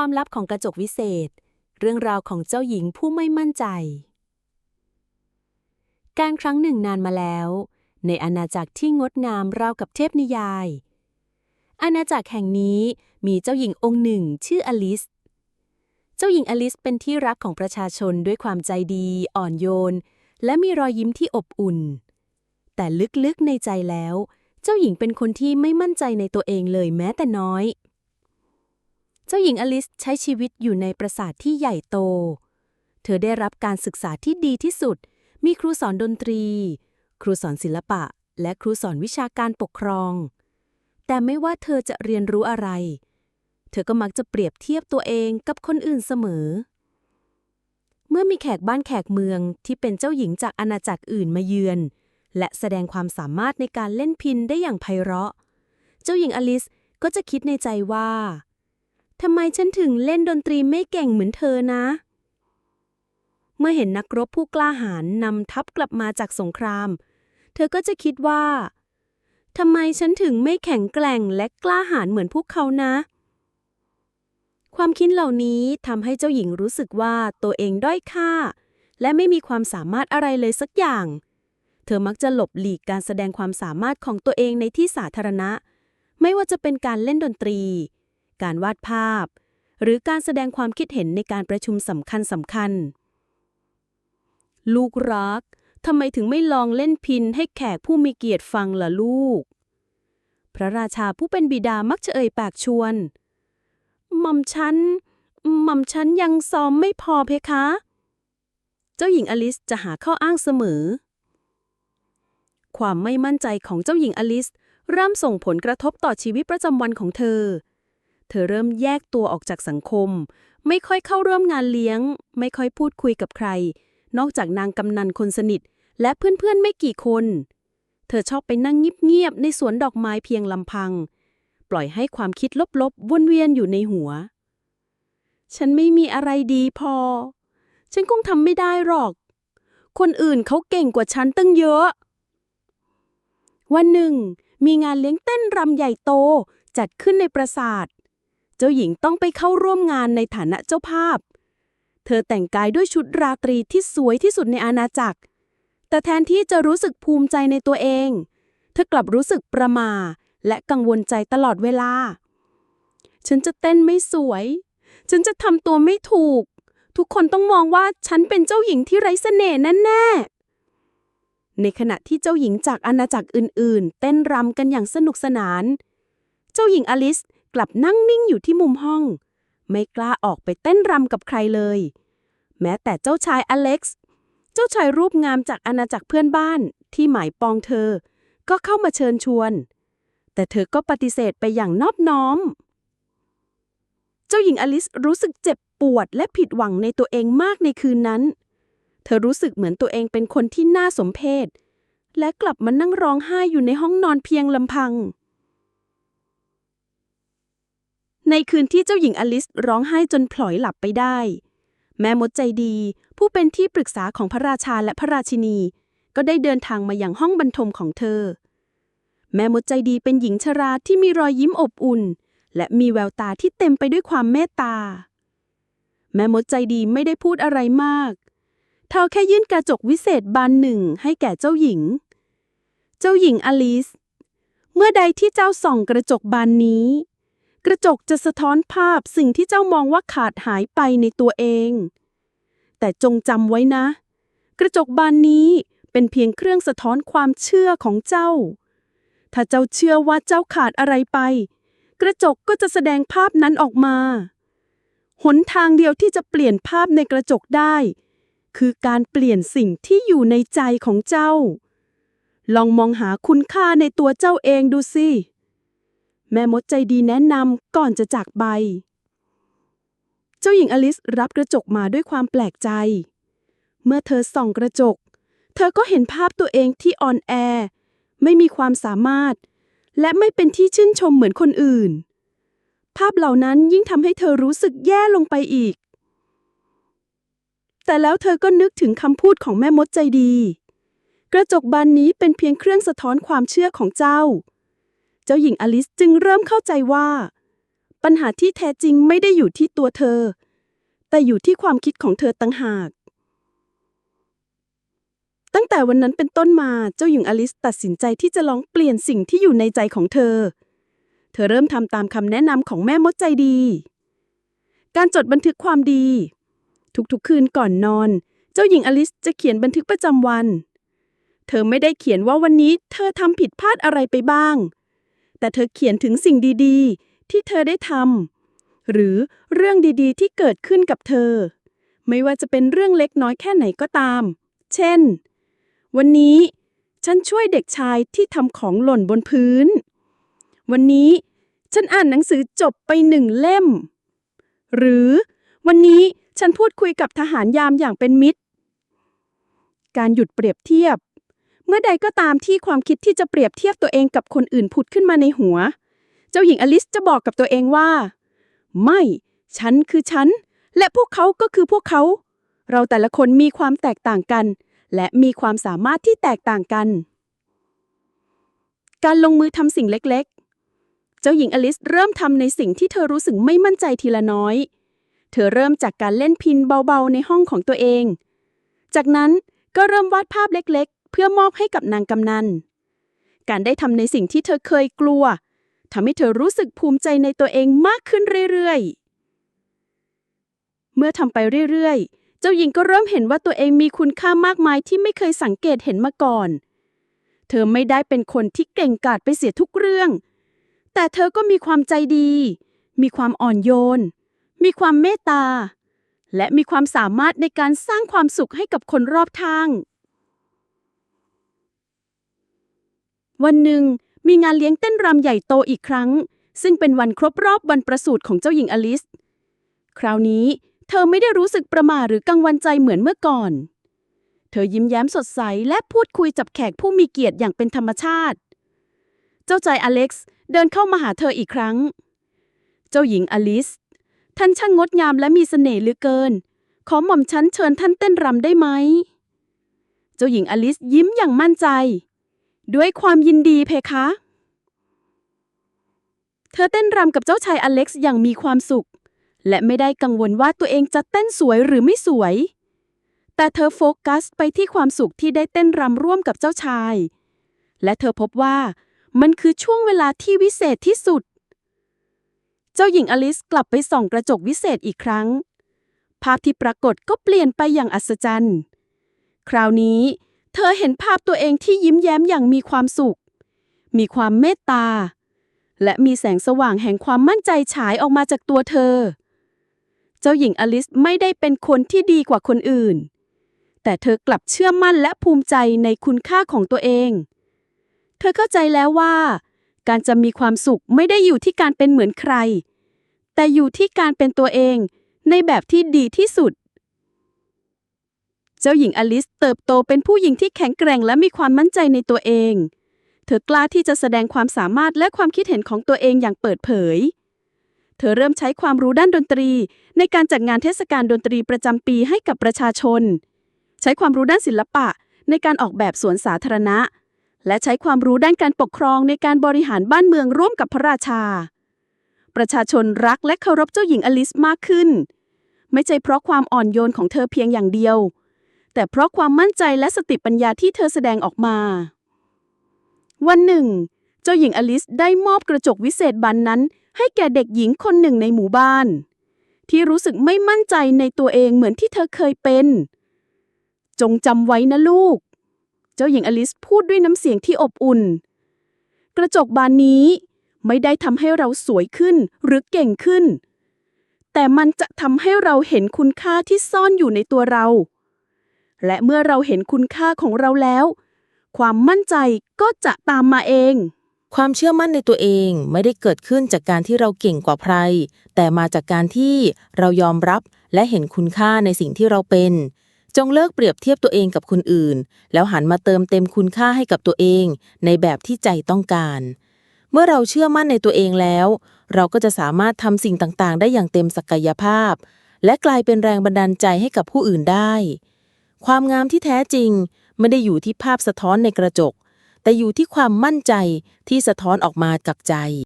ความลับของกระจกวิเศษ เรื่องราวของเจ้าหญิงผู้ไม่มั่นใจ การครั้งหนึ่งนานมาแล้ว ในอาณาจักรที่งดงามราวกับเทพนิยาย อาณาจักรแห่งนี้มีเจ้าหญิงองค์หนึ่งชื่ออลิส เจ้าหญิงอลิสเป็นที่รักของประชาชนด้วยความใจดี อ่อนโยน และมีรอยยิ้มที่อบอุ่น แต่ลึกๆในใจแล้ว เจ้าหญิงเป็นคนที่ไม่มั่นใจในตัวเองเลยแม้แต่น้อย เจ้าหญิงอลิสใช้ชีวิตอยู่ในปราสาทที่ใหญ่โต เธอได้รับการศึกษาที่ดีที่สุด มีครูสอนดนตรี ครูสอนศิลปะ และครูสอนวิชาการปกครอง แต่ไม่ว่าเธอจะเรียนรู้อะไร เธอก็มักจะเปรียบเทียบตัวเองกับคนอื่นเสมอ เมื่อมีแขกบ้านแขกเมืองที่เป็นเจ้าหญิงจากอาณาจักรอื่นมาเยือน และแสดงความสามารถในการเล่นพินได้อย่างไพเราะ เจ้าหญิงอลิสก็จะคิดในใจว่า ทำไมฉันถึงเล่นดนตรีไม่เก่งเหมือนเธอนะ เมื่อเห็นนักรบผู้กล้าหาญนำทัพกลับมาจากสงคราม เธอก็จะคิดว่าทำไมฉันถึงไม่แข็งแกร่งและกล้าหาญเหมือนพวกเขานะ ความคิดเหล่านี้ทำให้เจ้าหญิงรู้สึกว่าตัวเองด้อยค่า และไม่มีความสามารถอะไรเลยสักอย่าง เธอมักจะหลบหลีกการแสดงความสามารถของตัวเองในที่สาธารณะ ไม่ว่าจะเป็นการเล่นดนตรี การวาดภาพ หรือการแสดงความคิดเห็นในการประชุมสำคัญสำคัญ ลูกรักทำไมถึงไม่ลองเล่นพินให้แขกผู้มีเกียรติฟังล่ะลูก พระราชาผู้เป็นบิดามักจะเอ่ยปากชวนหม่อมฉันหม่อมฉันยังซ้อมไม่พอเพคะ เจ้าหญิงอลิสจะหาข้ออ้างเสมอ ความไม่มั่นใจของเจ้าหญิงอลิสเริ่มส่งผลกระทบต่อชีวิตประจำวันของเธอ เธอเริ่มแยกตัวออกจากสังคม ไม่ค่อยเข้าร่วมงานเลี้ยง ไม่ค่อยพูดคุยกับใคร นอกจากนางกำนันคนสนิท และเพื่อนๆไม่กี่คน เธอชอบไปนั่งเงียบๆในสวนดอกไม้เพียงลำพัง ปล่อยให้ความคิดลบๆวนเวียนอยู่ในหัว ฉันไม่มีอะไรดีพอ ฉันคงทำไม่ได้หรอก คนอื่นเขาเก่งกว่าฉันตั้งเยอะ วันหนึ่งมีงานเลี้ยงเต้นรำใหญ่โตจัดขึ้นในปราสาท เจ้าหญิงต้องไปเข้าร่วมงานในฐานะเจ้าภาพ เธอแต่งกายด้วยชุดราตรีที่สวยที่สุดในอาณาจักร แต่แทนที่จะรู้สึกภูมิใจในตัวเอง เธอกลับรู้สึกประมาและกังวลใจตลอดเวลา ฉันจะเต้นไม่สวย ฉันจะทำตัวไม่ถูก ทุกคนต้องมองว่าฉันเป็นเจ้าหญิงที่ไร้เสน่ห์แน่ๆ ในขณะที่เจ้าหญิงจากอาณาจักรอื่น ๆ เต้นรำกันอย่างสนุกสนาน เจ้าหญิงอลิส กลับนั่งนิ่งอยู่ที่มุมห้อง ไม่กล้าออกไปเต้นรำกับใครเลย แม้แต่เจ้าชายอเล็กซ์ เจ้าชายรูปงามจากอาณาจักรเพื่อนบ้านที่หมายปองเธอ ก็เข้ามาเชิญชวน แต่เธอก็ปฏิเสธไปอย่างนอบน้อม เจ้าหญิงอลิสรู้สึกเจ็บปวดและผิดหวังในตัวเองมากในคืนนั้น เธอรู้สึกเหมือนตัวเองเป็นคนที่น่าสมเพชและกลับมานั่งร้องไห้อยู่ในห้องนอนเพียงลำพัง ในคืนที่เจ้าหญิงอลิสร้องไห้จนพลอยหลับไปได้ แม่มดใจดี ผู้เป็นที่ปรึกษาของพระราชาและพระราชินี ก็ได้เดินทางมาอย่างห้องบรรทมของเธอ แม่มดใจดีเป็นหญิงชราที่มีรอยยิ้มอบอุ่น และมีแววตาที่เต็มไปด้วยความเมตตา แม่มดใจดีไม่ได้พูดอะไรมากเท่าแค่ยื่นกระจกวิเศษบานหนึ่งให้แก่เจ้าหญิง เจ้าหญิงอลิส เมื่อใดที่เจ้าส่องกระจกบานนี้ กระจกจะสะท้อนภาพสิ่งที่เจ้ามองว่าขาดหายไปในตัวเอง แต่จงจำไว้นะ กระจกบานนี้เป็นเพียงเครื่องสะท้อนความเชื่อของเจ้า ถ้าเจ้าเชื่อว่าเจ้าขาดอะไรไป กระจกก็จะแสดงภาพนั้นออกมา หนทางเดียวที่จะเปลี่ยนภาพในกระจกได้ คือการเปลี่ยนสิ่งที่อยู่ในใจของเจ้า ลองมองหาคุณค่าในตัวเจ้าเองดูสิ แม่มดใจดีแนะนำก่อนจะจากใบเจ้าหญิงอลิสรับกระจกมาด้วยความแปลกใจ เมื่อเธอส่องกระจก เธอก็เห็นภาพตัวเองที่อ่อนแอ ไม่มีความสามารถ และไม่เป็นที่ชื่นชมเหมือนคนอื่น ภาพเหล่านั้นยิ่งทำให้เธอรู้สึกแย่ลงไปอีก แต่แล้วเธอก็นึกถึงคำพูดของแม่มดใจดี กระจกบานนี้เป็นเพียงเครื่องสะท้อนความเชื่อของเจ้า เจ้าหญิงอลิสจึงเริ่มเข้าใจว่าปปัญหาที่แท้จริงไม่ได้อยู่ที่ตัวเธอ แต่อยู่ที่ความคิดของเธอต่างหาก ตั้งแต่วันนั้นเป็นต้นมาเจ้าหญิงอลิสตัดสินใจที่จะลองเปลี่ยนสิ่งที่อยู่ในใจของเธอ เธอเริ่มทำตามคำแนะนำของแม่มดใจดี การจดบันทึกความดี ทุกๆคืนก่อนนอน เจ้าหญิงอลิสจะเขียนบันทึกประจำวันเธอไม่ได้เขียนว่าวันนี้เธอทำผิดพลาดอะไรไปบ้าง แต่เธอเขียนถึงสิ่งดีๆ ที่เธอได้ทำหรือเรื่องดีๆ ที่เกิดขึ้นกับเธอ ไม่ว่าจะเป็นเรื่องเล็กน้อยแค่ไหนก็ตาม เช่น วันนี้ฉันช่วยเด็กชายที่ทำของหล่นบนพื้น วันนี้ฉันอ่านหนังสือจบไปหนึ่งเล่ม หรือวันนี้ฉันพูดคุยกับทหารยามอย่างเป็นมิตร การหยุดเปรียบเทียบ เมื่อใดก็ตามที่ความคิดที่จะเปรียบเทียบตัวเองกับคนอื่นผุดขึ้นมาในหัว เจ้าหญิงอลิสจะบอกกับตัวเองว่า ไม่ ฉันคือฉัน และพวกเขาก็คือพวกเขา เราแต่ละคนมีความแตกต่างกัน และมีความสามารถที่แตกต่างกัน การลงมือทำสิ่งเล็กๆ เจ้าหญิงอลิสเริ่มทำในสิ่งที่เธอรู้สึกไม่มั่นใจทีละน้อย เธอเริ่มจากการเล่นพินเบาๆในห้องของตัวเอง จากนั้นก็เริ่มวาดภาพเล็กๆ เพื่อมอบให้กับนางกำนัน การได้ทำในสิ่งที่เธอเคยกลัวทำให้เธอรู้สึกภูมิใจในตัวเองมากขึ้นเรื่อยๆ เมื่อทำไปเรื่อยๆ เจ้าหญิงก็เริ่มเห็นว่าตัวเองมีคุณค่ามากมายที่ไม่เคยสังเกตเห็นมาก่อน เธอไม่ได้เป็นคนที่เก่งกาจไปเสียทุกเรื่อง แต่เธอก็มีความใจดี มีความอ่อนโยน มีความเมตตา และมีความสามารถในการสร้างความสุขให้กับคนรอบข้าง วันหนึ่งมีงานเลี้ยงเต้นรำใหญ่โตอีกครั้ง ซึ่งเป็นวันครบรอบวันประสูติของเจ้าหญิงอลิส คราวนี้ เธอไม่ได้รู้สึกประหม่าหรือกังวลใจเหมือนเมื่อก่อน เธอยิ้มแย้มสดใสและพูดคุยจับแขกผู้มีเกียรติอย่างเป็นธรรมชาติ เจ้าชายอเล็กซ์เดินเข้ามาหาเธออีกครั้ง เจ้าหญิงอลิส ท่านช่างงดงามและมีเสน่ห์เหลือเกิน ขอหม่อมฉันเชิญท่านเต้นรำได้ไหม เจ้าหญิงอลิสยิ้มอย่างมั่นใจ ด้วยความยินดีเพคะ เธอเต้นรำกับเจ้าชายอเล็กซ์อย่างมีความสุข และไม่ได้กังวลว่าตัวเองจะเต้นสวยหรือไม่สวย แต่เธอโฟกัสไปที่ความสุขที่ได้เต้นรำร่วมกับเจ้าชาย และเธอพบว่ามันคือช่วงเวลาที่วิเศษที่สุด เจ้าหญิงอลิสกลับไปส่องกระจกวิเศษอีกครั้ง ภาพที่ปรากฏก็เปลี่ยนไปอย่างอัศจรรย์ คราวนี้ เธอเห็นภาพตัวเองที่ยิ้มแย้มอย่างมีความสุข มีความเมตตา และมีแสงสว่างแห่งความมั่นใจฉายออกมาจากตัวเธอ เจ้าหญิงอลิสไม่ได้เป็นคนที่ดีกว่าคนอื่น แต่เธอกลับเชื่อมั่นและภูมิใจในคุณค่าของตัวเอง เธอเข้าใจแล้วว่า การจะมีความสุขไม่ได้อยู่ที่การเป็นเหมือนใคร แต่อยู่ที่การเป็นตัวเองในแบบที่ดีที่สุด เจ้าหญิงอลิสเติบโตเป็นผู้หญิงที่แข็งแกร่งและมีความมั่นใจในตัวเอง เธอกล้าที่จะแสดงความสามารถและความคิดเห็นของตัวเองอย่างเปิดเผย เธอเริ่มใช้ความรู้ด้านดนตรี ในการจัดงานเทศกาลดนตรีประจำปีให้กับประชาชน ใช้ความรู้ด้านศิลปะในการออกแบบสวนสาธารณะ และใช้ความรู้ด้านการปกครองในการบริหารบ้านเมืองร่วมกับพระราชา ประชาชนรักและเคารพเจ้าหญิงอลิสมากขึ้น ไม่ใช่เพราะความอ่อนโยนของเธอเพียงอย่างเดียว แต่เพราะความมั่นใจและสติปัญญาที่เธอแสดงออกมา วันหนึ่ง เจ้าหญิงอลิสได้มอบกระจกวิเศษบานนั้น ให้แก่เด็กหญิงคนหนึ่งในหมู่บ้าน ที่รู้สึกไม่มั่นใจในตัวเองเหมือนที่เธอเคยเป็น จงจำไว้นะลูก เจ้าหญิงอลิสพูดด้วยน้ำเสียงที่อบอุ่น กระจกบานนี้ไม่ได้ทำให้เราสวยขึ้นหรือเก่งขึ้น แต่มันจะทำให้เราเห็นคุณค่าที่ซ่อนอยู่ในตัวเรา และเมื่อเราเห็นคุณค่าของเราแล้ว ความมั่นใจก็จะตามมาเอง ความเชื่อมั่นในตัวเองไม่ได้เกิดขึ้นจากการที่เราเก่งกว่าใคร แต่มาจากการที่เรายอมรับและเห็นคุณค่าในสิ่งที่เราเป็น จงเลิกเปรียบเทียบตัวเองกับคนอื่น แล้วหันมาเติมเต็มคุณค่าให้กับตัวเอง ในแบบที่ใจต้องการ เมื่อเราเชื่อมั่นในตัวเองแล้ว เราก็จะสามารถทำสิ่งต่างๆ ได้อย่างเต็มศักยภาพ และกลายเป็นแรงบันดาลใจให้กับผู้อื่นได้ ความงามที่แท้จริงไม่ได้อยู่ที่ภาพสะท้อนในกระจก แต่อยู่ที่ความมั่นใจที่สะท้อนออกมาจากใจ